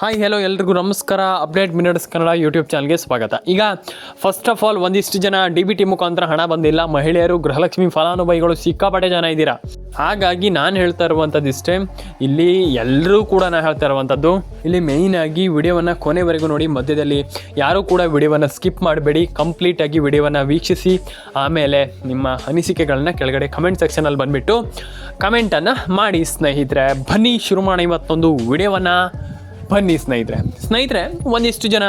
Hi hello ಎಲ್ರಿಗೂ ನಮಸ್ಕಾರ. Update minutes Kannada YouTube ಚಾನಲ್ಗೆ ಸ್ವಾಗತ. ಈಗ ಫಸ್ಟ್ ಆಫ್ ಆಲ್ ಒಂದಿಷ್ಟು ಜನ ಡಿ ಬಿ ಟಿ ಮುಖಾಂತರ ಹಣ ಬಂದಿಲ್ಲ. ಮಹಿಳೆಯರು, ಗೃಹಲಕ್ಷ್ಮಿ ಫಲಾನುಭವಿಗಳು ಸಿಕ್ಕಾಪಟ್ಟೆ ಜನ ಇದ್ದೀರಾ? ಹಾಗಾಗಿ ನಾನು ಹೇಳ್ತಾ ಇರುವಂಥದ್ದು ಇಷ್ಟೇ. ಇಲ್ಲಿ ಎಲ್ಲರೂ ಕೂಡ ನಾನು ಹೇಳ್ತಾ ಇರುವಂಥದ್ದು. ಇಲ್ಲಿ ಮೇಯ್ನಾಗಿ ವಿಡಿಯೋವನ್ನು ಕೊನೆವರೆಗೂ ನೋಡಿ. ಮಧ್ಯದಲ್ಲಿ ಯಾರೂ ಕೂಡ ವಿಡಿಯೋವನ್ನು ಸ್ಕಿಪ್ ಮಾಡಬೇಡಿ. ಕಂಪ್ಲೀಟಾಗಿ ವಿಡಿಯೋವನ್ನು ವೀಕ್ಷಿಸಿ. ಆಮೇಲೆ ನಿಮ್ಮ ಅನಿಸಿಕೆಗಳನ್ನ ಕೆಳಗಡೆ ಕಮೆಂಟ್ ಸೆಕ್ಷನಲ್ಲಿ ಬಂದುಬಿಟ್ಟು ಕಮೆಂಟನ್ನು ಮಾಡಿ. ಸ್ನೇಹಿತರೆ, ಬನ್ನಿ. ಶುರು ಮಾಡೋಣ ಇವತ್ತೊಂದು ವಿಡಿಯೋವನ್ನು. ಬನ್ನಿ ಸ್ನೇಹಿತರೆ. ಸ್ನೇಹಿತರೆ, ಒಂದಿಷ್ಟು ಜನ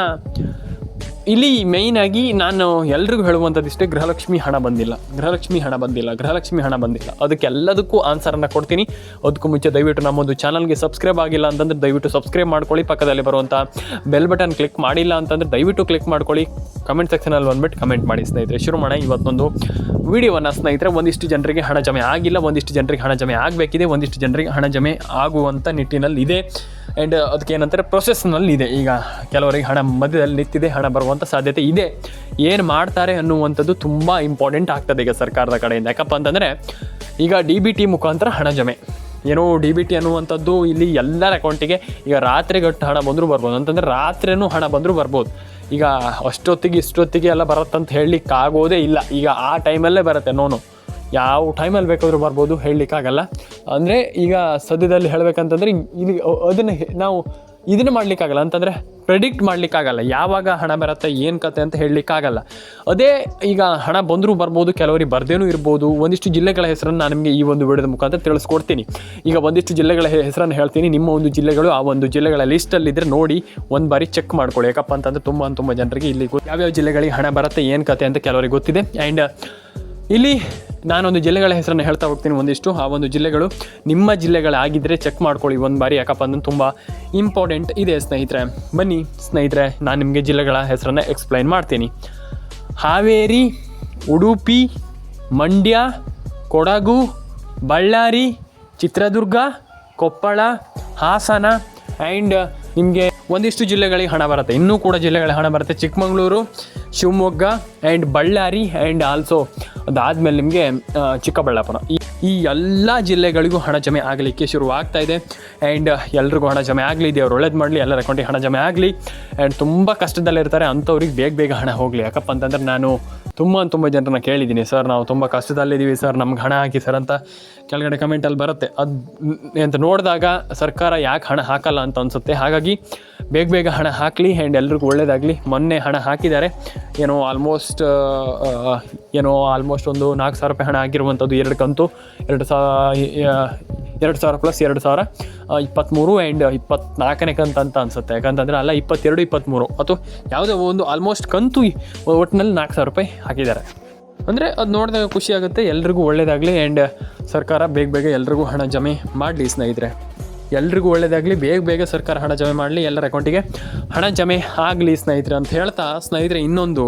ಇಲ್ಲಿ ಮೇಯ್ನಾಗಿ ನಾನು ಎಲ್ರಿಗೂ ಹೇಳುವಂಥದ್ದು ಇಷ್ಟೇ, ಗೃಹಲಕ್ಷ್ಮಿ ಹಣ ಬಂದಿಲ್ಲ. ಗೃಹಲಕ್ಷ್ಮಿ ಹಣ ಬಂದಿಲ್ಲ, ಗೃಹಲಕ್ಷ್ಮಿ ಹಣ ಬಂದಿಲ್ಲ. ಅದಕ್ಕೆಲ್ಲದಕ್ಕೂ ಆನ್ಸರನ್ನು ಕೊಡ್ತೀನಿ. ಅದಕ್ಕೂ ಮುಂಚೆ ದಯವಿಟ್ಟು ನಮ್ಮೊಂದು ಚಾನಲ್ಗೆ ಸಬ್ಸ್ಕ್ರೈಬ್ ಆಗಿಲ್ಲ ಅಂತಂದ್ರೆ ದಯವಿಟ್ಟು ಸಬ್ಸ್ಕ್ರೈಬ್ ಮಾಡ್ಕೊಳ್ಳಿ, ಪಕ್ಕದಲ್ಲಿ ಬರುವಂಥ ಬೆಲ್ ಬಟನ್ ಕ್ಲಿಕ್ ಮಾಡಿಲ್ಲ ಅಂತಂದ್ರೆ ದಯವಿಟ್ಟು ಕ್ಲಿಕ್ ಮಾಡ್ಕೊಳ್ಳಿ. ಕಮೆಂಟ್ ಸೆಕ್ಷನಲ್ಲಿ ಬಂದ್ಬಿಟ್ಟು ಕಮೆಂಟ್ ಮಾಡಿ ಸ್ನೇಹಿತರೆ. ಶುರು ಮಾಡೋಣ ಇವತ್ತೊಂದು ವಿಡಿಯೋವನ್ನು ಸ್ನೇಹಿತರೆ. ಒಂದಿಷ್ಟು ಜನರಿಗೆ ಹಣ ಜಮೆ ಆಗಿಲ್ಲ, ಒಂದಿಷ್ಟು ಜನರಿಗೆ ಹಣ ಜಮೆ ಆಗಬೇಕಿದೆ, ಒಂದಿಷ್ಟು ಜನರಿಗೆ ಹಣ ಜಮೆ ಆಗುವಂಥ ನಿಟ್ಟಿನಲ್ಲಿ ಇದೆ ಆ್ಯಂಡ್ ಅದಕ್ಕೆ ಏನಂತಾರೆ ಪ್ರೊಸೆಸ್ನಲ್ಲಿ ಇದೆ. ಈಗ ಕೆಲವರಿಗೆ ಹಣ ಮಧ್ಯದಲ್ಲಿ ನಿಂತಿದೆ, ಹಣ ಬರುವಂಥ ಸಾಧ್ಯತೆ ಇದೆ. ಏನು ಮಾಡ್ತಾರೆ ಅನ್ನುವಂಥದ್ದು ತುಂಬ ಇಂಪಾರ್ಟೆಂಟ್ ಆಗ್ತದೆ ಈಗ ಸರ್ಕಾರದ ಕಡೆಯಿಂದ. ಯಾಕಪ್ಪ ಅಂತಂದರೆ, ಈಗ ಡಿ ಬಿ ಟಿ ಮುಖಾಂತರ ಹಣ ಜಮೆ. ಏನೋ ಡಿ ಬಿ ಟಿ ಅನ್ನುವಂಥದ್ದು ಇಲ್ಲಿ ಎಲ್ಲರ ಅಕೌಂಟಿಗೆ ಈಗ ರಾತ್ರಿ ಗಟ್ಟು ಹಣ ಬಂದರೂ ಬರ್ಬೋದು. ಅಂತಂದರೆ ರಾತ್ರಿಯೂ ಹಣ ಬಂದರೂ ಬರ್ಬೋದು. ಈಗ ಅಷ್ಟೊತ್ತಿಗೆ ಇಷ್ಟೊತ್ತಿಗೆ ಎಲ್ಲ ಬರುತ್ತಂತ ಹೇಳಲಿಕ್ಕಾಗೋದೇ ಇಲ್ಲ. ಈಗ ಆ ಟೈಮಲ್ಲೇ ಬರುತ್ತೆ ನೋನು ಯಾವ ಟೈಮಲ್ಲಿ ಬೇಕಾದರೂ ಬರ್ಬೋದು, ಹೇಳಲಿಕ್ಕಾಗಲ್ಲ. ಅಂದರೆ ಈಗ ಸದ್ಯದಲ್ಲಿ ಹೇಳಬೇಕಂತಂದ್ರೆ ಇಲ್ಲಿ ಅದನ್ನು ನಾವು ಇದನ್ನು ಮಾಡಲಿಕ್ಕಾಗಲ್ಲ, ಅಂತಂದರೆ ಪ್ರೆಡಿಕ್ಟ್ ಮಾಡಲಿಕ್ಕಾಗಲ್ಲ. ಯಾವಾಗ ಹಣ ಬರುತ್ತೆ, ಏನು ಕತೆ ಅಂತ ಹೇಳಲಿಕ್ಕಾಗಲ್ಲ. ಅದೇ ಈಗ ಹಣ ಬಂದರೂ ಬರ್ಬೋದು, ಕೆಲವರಿಗೆ ಬರ್ದೇನೂ ಇರ್ಬೋದು. ಒಂದಿಷ್ಟು ಜಿಲ್ಲೆಗಳ ಹೆಸರನ್ನು ನಾನು ನಿಮಗೆ ಈ ಒಂದು ವಿಡಿಯೋದ ಮುಖಾಂತರ ತಿಳಿಸ್ಕೊಡ್ತೀನಿ. ಈಗ ಒಂದಿಷ್ಟು ಜಿಲ್ಲೆಗಳ ಹೆಸರನ್ನು ಹೇಳ್ತೀನಿ. ನಿಮ್ಮ ಒಂದು ಜಿಲ್ಲೆಗಳು, ಆ ಒಂದು ಜಿಲ್ಲೆಗಳ ಲಿಸ್ಟಲ್ಲಿದ್ದರೆ ನೋಡಿ, ಒಂದು ಬಾರಿ ಚೆಕ್ ಮಾಡ್ಕೊಳ್ಳಿ. ಯಾಕಪ್ಪ ಅಂತಂದರೆ ತುಂಬ ತುಂಬ ಜನರಿಗೆ ಇಲ್ಲಿ ಯಾವ್ಯಾವ ಜಿಲ್ಲೆಗಳಿಗೆ ಹಣ ಬರುತ್ತೆ, ಏನು ಕತೆ ಅಂತ ಕೆಲವರಿಗೆ ಗೊತ್ತಿದೆ. ಆ್ಯಂಡ್ ಇಲ್ಲಿ ನಾನೊಂದು ಜಿಲ್ಲೆಗಳ ಹೆಸರನ್ನು ಹೇಳ್ತಾ ಹೋಗ್ತೀನಿ ಒಂದಿಷ್ಟು. ಆ ಒಂದು ಜಿಲ್ಲೆಗಳು ನಿಮ್ಮ ಜಿಲ್ಲೆಗಳಾಗಿದ್ದರೆ ಚೆಕ್ ಮಾಡ್ಕೊಳ್ಳಿ. ಒಂದು ಬಾರಿ ಯಾಕಪ್ಪ ಅಂದ್ರೆ ತುಂಬ ಇಂಪಾರ್ಟೆಂಟ್ ಇದೆ ಸ್ನೇಹಿತರೆ. ಬನ್ನಿ ಸ್ನೇಹಿತರೆ, ನಾನು ನಿಮಗೆ ಜಿಲ್ಲೆಗಳ ಹೆಸರನ್ನು ಎಕ್ಸ್ಪ್ಲೈನ್ ಮಾಡ್ತೀನಿ. ಹಾವೇರಿ, ಉಡುಪಿ, ಮಂಡ್ಯ, ಕೊಡಗು, ಬಳ್ಳಾರಿ, ಚಿತ್ರದುರ್ಗ, ಕೊಪ್ಪಳ, ಹಾಸನ ಆ್ಯಂಡ್ ನಿಮಗೆ ಒಂದಿಷ್ಟು ಜಿಲ್ಲೆಗಳಿಗೆ ಹಣ ಬರುತ್ತೆ. ಇನ್ನೂ ಕೂಡ ಜಿಲ್ಲೆಗಳಿಗೆ ಹಣ ಬರುತ್ತೆ. Chikkamagaluru Shivamogga and Ballari and also ಅದಾದಮೇಲೆ ನಿಮಗೆ ಚಿಕ್ಕಬಳ್ಳಾಪುರ. ಈ ಈ ಎಲ್ಲ ಜಿಲ್ಲೆಗಳಿಗೂ ಹಣ ಜಮೆ ಆಗಲಿಕ್ಕೆ ಶುರುವಾಗ್ತಾ ಇದೆ. ಆ್ಯಂಡ್ ಎಲ್ರಿಗೂ ಹಣ ಜಮೆ ಆಗಲಿ, ದೇವ್ರು ಒಳ್ಳೇದು ಮಾಡಲಿ, ಎಲ್ಲರ ಅಕೌಂಟಿಗೆ ಹಣ ಜಮೆ ಆಗಲಿ. ಆ್ಯಂಡ್ ತುಂಬ ಕಷ್ಟದಲ್ಲಿರ್ತಾರೆ ಅಂಥವ್ರಿಗೆ ಬೇಗ ಬೇಗ ಹಣ ಹೋಗಲಿ. ಯಾಕಪ್ಪ ಅಂತಂದ್ರೆ ನಾನು ತುಂಬ ತುಂಬ ಜನರನ್ನ ಕೇಳಿದ್ದೀನಿ, ಸರ್, ನಾವು ತುಂಬ ಕಷ್ಟದಲ್ಲಿದ್ದೀವಿ ಸರ್, ನಮ್ಗೆ ಹಣ ಹಾಕಿ, ಸರ್, ಅಂತ ಕೆಳಗಡೆ ಕಮೆಂಟಲ್ಲಿ ಬರುತ್ತೆ. ಅದು ಅಂತ ನೋಡಿದಾಗ ಸರ್ಕಾರ ಯಾಕೆ ಹಣ ಹಾಕಲ್ಲ ಅಂತ ಅನಿಸುತ್ತೆ. ಹಾಗಾಗಿ ಬೇಗ ಬೇಗ ಹಣ ಹಾಕಲಿ ಆ್ಯಂಡ್ ಎಲ್ರಿಗೂ ಒಳ್ಳೇದಾಗಲಿ. ಮೊನ್ನೆ ಹಣ ಹಾಕಿದ್ದಾರೆ. ಏನೋ ಆಲ್ಮೋಸ್ಟ್ ಏನೋ ಆಲ್ಮೋಸ್ಟ್ ಒಂದು ನಾಲ್ಕು ಸಾವಿರ ರೂಪಾಯಿ ಹಣ ಆಗಿರುವಂಥದ್ದು ಎರಡು ಕಂತು. ಎರಡು ಸಾವಿರ ಎರಡು ಸಾವಿರ ಪ್ಲಸ್ ಎರಡು ಸಾವಿರ ಇಪ್ಪತ್ತ್ಮೂರು ಆ್ಯಂಡ್ ಇಪ್ಪತ್ನಾಲ್ಕನೇ ಕಂತು ಅಂತ ಅನಿಸುತ್ತೆ. ಯಾಕಂತಂದರೆ ಅಲ್ಲ, ಇಪ್ಪತ್ತೆರಡು ಇಪ್ಪತ್ತ್ಮೂರು ಅಥವಾ ಯಾವುದೋ ಒಂದು ಆಲ್ಮೋಸ್ಟ್ ಕಂತು ಒಟ್ಟಿನಲ್ಲಿ ನಾಲ್ಕು ಸಾವಿರ ರೂಪಾಯಿ ಹಾಕಿದ್ದಾರೆ. ಅಂದರೆ ಅದು ನೋಡಿದಾಗ ಖುಷಿ ಆಗುತ್ತೆ, ಎಲ್ರಿಗೂ ಒಳ್ಳೆಯದಾಗಲಿ ಆ್ಯಂಡ್ ಸರ್ಕಾರ ಬೇಗ ಬೇಗ ಎಲ್ರಿಗೂ ಹಣ ಜಮೆ ಮಾಡಲಿ ಸ್ನೇಹಿತರೆ. ಎಲ್ರಿಗೂ ಒಳ್ಳೇದಾಗಲಿ. ಬೇಗ ಬೇಗ ಸರ್ಕಾರ ಹಣ ಜಮೆ ಮಾಡಲಿ ಎಲ್ಲರ ಅಕೌಂಟಿಗೆ. ಹಣ ಜಮೆ ಆಗಲಿ ಸ್ನೇಹಿತರೆ ಅಂತ ಹೇಳ್ತಾ ಸ್ನೇಹಿತರೆ ಇನ್ನೊಂದು,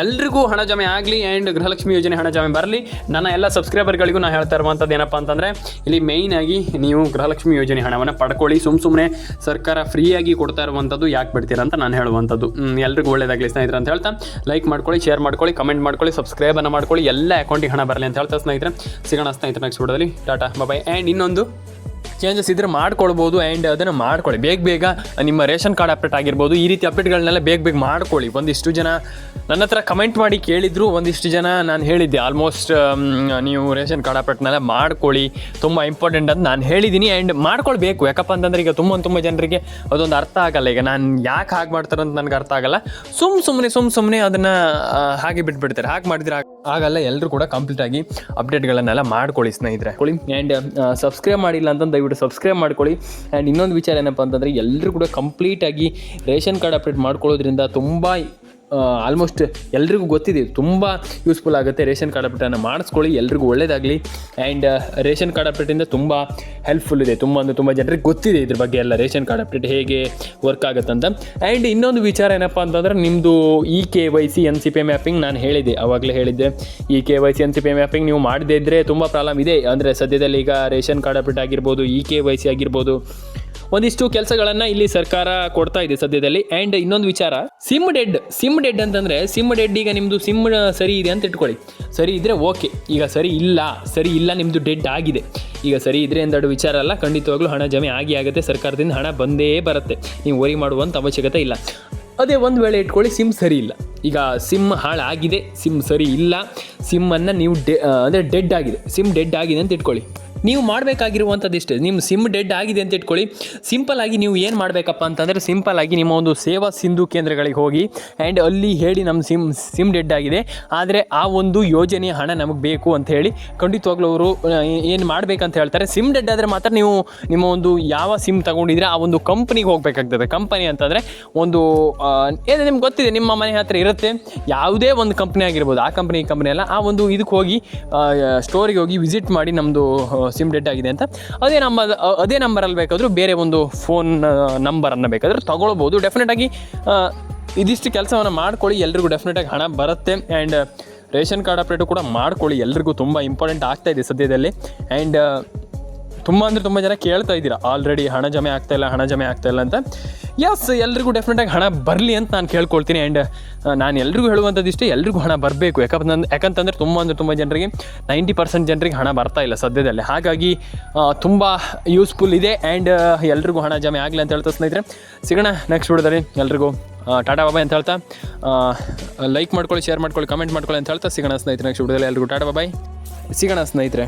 ಎಲ್ರಿಗೂ ಹಣ ಜಮೆ ಆಗಲಿ ಆ್ಯಂಡ್ ಗೃಹಲಕ್ಷ್ಮಿ ಯೋಜನೆ ಹಣ ಜಮೆ ಬರಲಿ. ನನ್ನ ಎಲ್ಲ ಸಬ್ಸ್ಕ್ರೈಬರ್ಗಳಿಗೂ ನಾನು ಹೇಳ್ತಾ ಇರುವಂಥದ್ದು ಏನಪ್ಪ ಅಂತಂದರೆ, ಇಲ್ಲಿ ಮೇಯ್ನಾಗಿ ನೀವು ಗೃಹಲಕ್ಷ್ಮಿ ಯೋಜನೆ ಹಣವನ್ನು ಪಡ್ಕೊಳ್ಳಿ. ಸುಮ್ಮ ಸುಮ್ಮನೆ ಸರ್ಕಾರ ಫ್ರೀಯಾಗಿ ಕೊಡ್ತಾ ಇರುವಂಥದ್ದು ಯಾಕೆ ಬಿಡ್ತೀರಾ ಅಂತ ನಾನು ಹೇಳುವಂಥದ್ದು. ಎಲ್ರಿಗೂ ಒಳ್ಳೇದಾಗಲಿ ಸ್ನೇಹಿತರೆ ಅಂತ ಹೇಳ್ತಾ. ಲೈಕ್ ಮಾಡ್ಕೊಳ್ಳಿ ಶೇರ್ ಮಾಡ್ಕೊಳ್ಳಿ ಕಮೆಂಟ್ ಮಾಡ್ಕೊಳ್ಳಿ ಸಬ್ಸ್ಕ್ರೈಬನ್ನು ಮಾಡ್ಕೊಳ್ಳಿ, ಎಲ್ಲ ಅಕೌಂಟಿಗೆ ಹಣ ಬರಲಿ ಅಂತ ಹೇಳ್ತಾ ಸ್ನೇಹಿತರೆ. ಸಿಗೋಣ ಸ್ನೇಹಿತರೆ ನೆಕ್ಸ್ಟ್ ವಿಡಿಯೋದಲ್ಲಿ. ಟಾಟಾ ಬಾಯ್ ಆ್ಯಂಡ್ ಇನ್ನೊಂದು ಚೇಂಜಸ್ ಇದ್ರೆ ಮಾಡ್ಕೊಳ್ಬೋದು ಆ್ಯಂಡ್ ಅದನ್ನು ಮಾಡ್ಕೊಳ್ಳಿ. ಬೇಗ ಬೇಗ ನಿಮ್ಮ ರೇಷನ್ ಕಾರ್ಡ್ ಅಪ್ಡೇಟ್ ಆಗಿರ್ಬೋದು. ಈ ರೀತಿ ಅಪ್ಡೇಟ್ಗಳನ್ನೆಲ್ಲ ಬೇಗ ಬೇಗ ಮಾಡ್ಕೊಳ್ಳಿ. ಒಂದಿಷ್ಟು ಜನ ನನ್ನ ಹತ್ರ ಕಮೆಂಟ್ ಮಾಡಿ ಕೇಳಿದ್ರು, ಒಂದಿಷ್ಟು ಜನ ನಾನು ಹೇಳಿದ್ದೆ ಆಲ್ಮೋಸ್ಟ್ ನೀವು ರೇಷನ್ ಕಾರ್ಡ್ ಅಪ್ಡೇಟ್ನೆಲ್ಲ ಮಾಡ್ಕೊಳ್ಳಿ. ತುಂಬ ಇಂಪಾರ್ಟೆಂಟ್ ಅಂತ ನಾನು ಹೇಳಿದ್ದೀನಿ ಆ್ಯಂಡ್ ಮಾಡ್ಕೊಳ್ಬೇಕು. ಯಾಕಪ್ಪ ಅಂತಂದ್ರೆ ಈಗ ತುಂಬ ತುಂಬ ಜನರಿಗೆ ಅದೊಂದು ಅರ್ಥ ಆಗಲ್ಲ. ಈಗ ನಾನು ಯಾಕೆ ಹಾಗೆ ಮಾಡ್ತಾರೆ ಅಂತ ನನಗೆ ಅರ್ಥ ಆಗಲ್ಲ. ಸುಮ್ಮ ಸುಮ್ಮನೆ ಸುಮ್ಮ ಸುಮ್ಮನೆ ಅದನ್ನು ಹಾಗೆ ಬಿಟ್ಬಿಡ್ತಾರೆ. ಹಾಗೆ ಮಾಡಿದ್ರೆ ಆಗಲ್ಲ ಎಲ್ಲರೂ ಕೂಡ ಕಂಪ್ಲೀಟ್ ಆಗಿ ಅಪ್ಡೇಟ್ಗಳನ್ನೆಲ್ಲ ಮಾಡ್ಕೊಳ್ಳಿ ಸ್ನೇಹಿತರೆ. ಕೊಳಿ ಆ್ಯಂಡ್ ಸಬ್ಸ್ಕ್ರೈಬ್ ಮಾಡಿಲ್ಲ ಅಂತ ದಯವಿಟ್ಟು ಸಬ್ಸ್ಕ್ರೈಬ್ ಮಾಡ್ಕೊಳ್ಳಿ. ಆ್ಯಂಡ್ ಇನ್ನೊಂದು ವಿಚಾರ ಏನಪ್ಪ ಅಂತಂದರೆ ಎಲ್ಲರೂ ಕೂಡ ಕಂಪ್ಲೀಟಾಗಿ ರೇಷನ್ ಕಾರ್ಡ್ ಅಪ್ಡೇಟ್ ಮಾಡ್ಕೊಳ್ಳೋದ್ರಿಂದ ತುಂಬ ಆಲ್ಮೋಸ್ಟ್ ಎಲ್ರಿಗೂ ಗೊತ್ತಿದೆ, ತುಂಬ ಯೂಸ್ಫುಲ್ ಆಗುತ್ತೆ ರೇಷನ್ ಕಾರ್ಡ್ ಅಪ್ಡೇಟನ್ನು ಮಾಡಿಸ್ಕೊಳ್ಳಿ, ಎಲ್ರಿಗೂ ಒಳ್ಳೇದಾಗಲಿ. ಆ್ಯಂಡ್ ರೇಷನ್ ಕಾರ್ಡ್ ಅಪ್ಡೇಟಿಂದ ತುಂಬ ಹೆಲ್ಪ್ಫುಲ್ ಇದೆ, ತುಂಬ ಅಂದರೆ ತುಂಬ ಜನರಿಗೆ ಗೊತ್ತಿದೆ ಇದ್ರ ಬಗ್ಗೆ ಎಲ್ಲ ರೇಷನ್ ಕಾರ್ಡ್ ಅಪ್ಡೇಟ್ ಹೇಗೆ ವರ್ಕ್ ಆಗುತ್ತೆ ಅಂತ ಆ್ಯಂಡ್ ಇನ್ನೊಂದು ವಿಚಾರ ಏನಪ್ಪ ಅಂತಂದರೆ ನಿಮ್ಮದು E K Y C N C P mapping ನಾನು ಹೇಳಿದ್ದೆ ಆವಾಗಲೇ ಹೇಳಿದ್ದೆ. E K Y C N C P mapping ನೀವು ಮಾಡದೇ ಇದ್ದರೆ ತುಂಬ ಪ್ರಾಬ್ಲಮ್ ಇದೆ. ಅಂದರೆ ಸದ್ಯದಲ್ಲಿ ಈಗ ರೇಷನ್ ಕಾರ್ಡ್ ಅಪ್ಡೇಟ್ ಆಗಿರ್ಬೋದು ಇ ಕೆ ವೈ ಸಿ ಆಗಿರ್ಬೋದು ಒಂದಿಷ್ಟು ಕೆಲಸಗಳನ್ನು ಇಲ್ಲಿ ಸರ್ಕಾರ ಕೊಡ್ತಾ ಇದೆ ಸದ್ಯದಲ್ಲಿ. ಅಂಡ್ ಇನ್ನೊಂದು ವಿಚಾರ ಸಿಮ್ ಡೆಡ್ ಸಿಮ್ ಡೆಡ್ ಅಂತಂದ್ರೆ ಸಿಮ್ ಡೆಡ್ ಈಗ ನಿಮ್ಮದು ಸಿಮ್ ಸರಿ ಇದೆ ಅಂತ ಇಟ್ಕೊಳ್ಳಿ. ಸರಿ ಇದ್ರೆ ಓಕೆ ಈಗ ಸರಿ ಇಲ್ಲ ಸರಿ ಇಲ್ಲ ನಿಮ್ಮದು ಡೆಡ್ ಆಗಿದೆ. ಈಗ ಸರಿ ಇದ್ರೆ ಎಂದೆರಡು ವಿಚಾರ ಅಲ್ಲ, ಖಂಡಿತವಾಗ್ಲೂ ಹಣ ಜಮೆ ಆಗಿ ಆಗುತ್ತೆ, ಸರ್ಕಾರದಿಂದ ಹಣ ಬಂದೇ ಬರುತ್ತೆ. ನೀವು ವರಿ ಮಾಡುವಂಥ ಅವಶ್ಯಕತೆ ಇಲ್ಲ. ಅದೇ ಒಂದು ವೇಳೆ ಇಟ್ಕೊಳ್ಳಿ ಸಿಮ್ ಸರಿ ಇಲ್ಲ. ಈಗ ಸಿಮ್ ಹಾಳಾಗಿದೆ ಸಿಮ್ ಸರಿ ಇಲ್ಲ ಸಿಮ್ಮನ್ನು ನೀವು ಡೆ ಅಂದರೆ ಡೆಡ್ ಆಗಿದೆ ಸಿಮ್ ಡೆಡ್ ಆಗಿದೆ ಅಂತ ಇಟ್ಕೊಳ್ಳಿ. ನೀವು ಮಾಡಬೇಕಾಗಿರುವಂಥದ್ದು ಇಷ್ಟೇ. ನಿಮ್ಮ ಸಿಮ್ ಡೆಡ್ ಆಗಿದೆ ಅಂತ ಇಟ್ಕೊಳ್ಳಿ. ಸಿಂಪಲ್ ಆಗಿ ನೀವು ಏನು ಮಾಡಬೇಕಪ್ಪ ಅಂತಂದರೆ ಸಿಂಪಲ್ ಆಗಿ ನಿಮ್ಮ ಒಂದು ಸೇವಾ ಸಿಂಧು ಕೇಂದ್ರಗಳಿಗೆ ಹೋಗಿ ಆ್ಯಂಡ್ ಅಲ್ಲಿ ಹೇಳಿ ನಮ್ಮ ಸಿಮ್ ಸಿಮ್ ಡೆಡ್ ಆಗಿದೆ. ಆದರೆ ಆ ಒಂದು ಯೋಜನೆಯ ಹಣ ನಮಗೆ ಬೇಕು ಅಂತ ಹೇಳಿ ಖಂಡಿತವಾಗ್ಲೂ ಅವರು ಏನು ಮಾಡಬೇಕಂತ ಹೇಳ್ತಾರೆ. ಸಿಮ್ ಡೆಡ್ ಆದರೆ ಮಾತ್ರ ನೀವು ನಿಮ್ಮ ಒಂದು ಯಾವ ಸಿಮ್ ತಗೊಂಡಿದ್ರೆ ಆ ಒಂದು ಕಂಪ್ನಿಗೆ ಹೋಗಬೇಕಾಗ್ತದೆ. ಕಂಪನಿ ಅಂತಂದರೆ ಒಂದು ಏನು ನಿಮ್ಗೆ ಗೊತ್ತಿದೆ, ನಿಮ್ಮ ಮನೆ ಹತ್ರ ಇರುತ್ತೆ. ಯಾವುದೇ ಒಂದು ಕಂಪ್ನಿ ಆಗಿರ್ಬೋದು. ಆ ಕಂಪ್ನಿ ಕಂಪ್ನಿ ಅಲ್ಲ ಆ ಒಂದು ಇದಕ್ಕೆ ಹೋಗಿ ಸ್ಟೋರಿಗೆ ಹೋಗಿ ವಿಸಿಟ್ ಮಾಡಿ ನಮ್ಮದು ಸಿಮ್ ಡೆಡ್ ಆಗಿದೆ ಅಂತ. ಅದೇ ನಂಬರ್ ಅದೇ ನಂಬರಲ್ಲಿ ಬೇಕಾದರೂ ಬೇರೆ ಒಂದು ಫೋನ್ ನಂಬರನ್ನು ಬೇಕಾದರೂ ತೊಗೊಳ್ಬೋದು ಡೆಫಿನೆಟಾಗಿ ಇದಿಷ್ಟು ಕೆಲಸವನ್ನು ಮಾಡ್ಕೊಳ್ಳಿ, ಎಲ್ರಿಗೂ ಡೆಫಿನೆಟಾಗಿ ಹಣ ಬರುತ್ತೆ. ಆ್ಯಂಡ್ ರೇಷನ್ ಕಾರ್ಡ್ ಅಪ್ಡೇಟು ಕೂಡ ಮಾಡ್ಕೊಳ್ಳಿ, ಎಲ್ರಿಗೂ ತುಂಬ ಇಂಪಾರ್ಟೆಂಟ್ ಆಗ್ತಾ ಇದೆ ಸದ್ಯದಲ್ಲಿ. ಆ್ಯಂಡ್ ತುಂಬ ಅಂದರೆ ತುಂಬ ಜನ ಕೇಳ್ತಾ ಇದ್ದೀರಾ, ಆಲ್ರೆಡಿ ಹಣ ಜಮೆ ಆಗ್ತಾ ಇಲ್ಲ, ಹಣ ಜಮೆ ಆಗ್ತಾ ಇಲ್ಲ ಅಂತ. ಎಸ್ ಎಲ್ರಿಗೂ ಡೆಫಿನೆಟಾಗಿ ಹಣ ಬರಲಿ ಅಂತ ನಾನು ಕೇಳ್ಕೊಳ್ತೀನಿ ಆ್ಯಂಡ್ ನಾನು ಎಲ್ರಿಗೂ ಹೇಳುವಂಥದ್ದು ಇಷ್ಟೇ ಎಲ್ರಿಗೂ ಹಣ ಬರಬೇಕು. ಯಾಕಂದ್ರೆ ಯಾಕಂತಂದ್ರೆ ಯಾಕಂತಂದರೆ ತುಂಬ ಅಂದರೆ ತುಂಬ ಜನರಿಗೆ ನೈಂಟಿ ಪರ್ಸೆಂಟ್ ಜನರಿಗೆ ಹಣ ಬರ್ತಾ ಇಲ್ಲ ಸದ್ಯದಲ್ಲಿ. ಹಾಗಾಗಿ ತುಂಬ ಯೂಸ್ಫುಲ್ ಇದೆ ಆ್ಯಂಡ್ ಎಲ್ರಿಗೂ ಹಣ ಜಮೆ ಆಗಲಿ ಅಂತ ಹೇಳ್ತಾ ಸ್ನೇಹಿತರೆ. ಸಿಗೋಣ ನೆಕ್ಸ್ಟ್ ವಿಡಿಯೋದಲ್ಲಿ. ಎಲ್ರಿಗೂ ಟಾಟಾ ಬಾಬಾಯ್ ಅಂತ ಹೇಳ್ತಾ ಲೈಕ್ ಮಾಡ್ಕೊಳ್ಳಿ ಶೇರ್ ಮಾಡ್ಕೊಳ್ಳಿ ಕಮೆಂಟ್ ಮಾಡ್ಕೊಳ್ಳಿ ಅಂತ ಹೇಳ್ತಾ ಸಿಗೋಣ ಸ್ನೇಹಿತರೆ ನೆಕ್ಸ್ಟ್ ವಿಡಿಯೋದಲ್ಲಿ. ಎಲ್ರಿಗೂ ಟಾಟಾ ಬಾಬಾಯ್ ಸಿಗೋಣ ಸ್ನೇಹಿತರೆ.